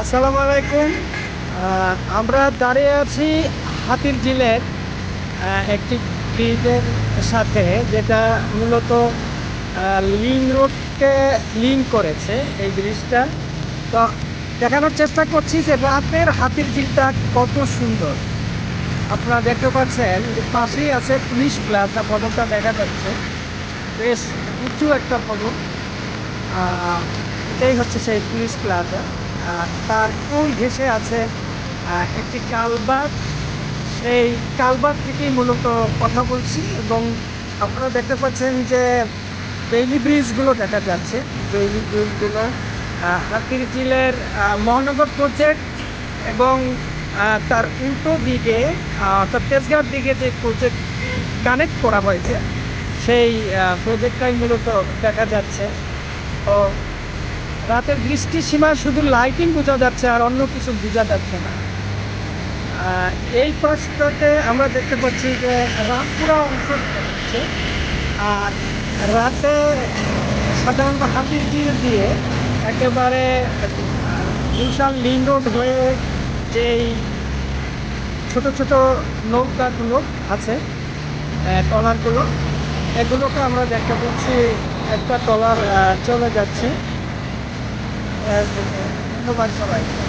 আসসালামু আলাইকুম। আমরা দাঁড়িয়ে আছি হাতির আহ, একটি ব্রিজের সাথে যেটা মূলত লিঙ্ক রোডকে লিঙ্ক করেছে এই ব্রিজটা। তো দেখানোর চেষ্টা করছি যে রাতের হাতির ঝিলটা কত সুন্দর। আপনারা দেখতে পাচ্ছেন যে পাশেই আছে পুলিশ প্লাজা পদকটা দেখা যাচ্ছে। বেশ উঁচু একটা পদক। এটাই হচ্ছে সেই পুলিশ প্লাজা। তার কোল ঘেসে আছে একটি কালবার সেই কালবার থেকেই মূলত কথা বলছি এবং আপনারা দেখতে পাচ্ছেন যে বেইলি ব্রিজগুলো দেখা যাচ্ছে। বেইলি ব্রিজগুলো আহ, হাতির ঝিলের মহানগর প্রজেক্ট এবং তার উল্টো দিকে অর্থাৎ তেজগাঁওর দিকে যে প্রজেক্ট কানেক্ট করা হয়েছে সেই প্রজেক্টটাই মূলত দেখা যাচ্ছে। ও রাতের বৃষ্টি সীমা শুধু লাইটিং বোঝা যাচ্ছে আর অন্য কিছু বোঝা যাচ্ছে না। এই পাশটাতে আমরা দেখতে পাচ্ছি যে রামপুরা অংশ যাচ্ছে আর রাতে সাধারণত হাতির দিয়ে দিয়ে একেবারে বিশাল লিং রোড হয়ে যেই ছোট ছোট নৌকাগুলো আছে ট্রলারগুলো, এগুলোকে আমরা দেখতে পাচ্ছি, একটা ট্রলার চলে যাচ্ছে। Nazlı. Nobody for life.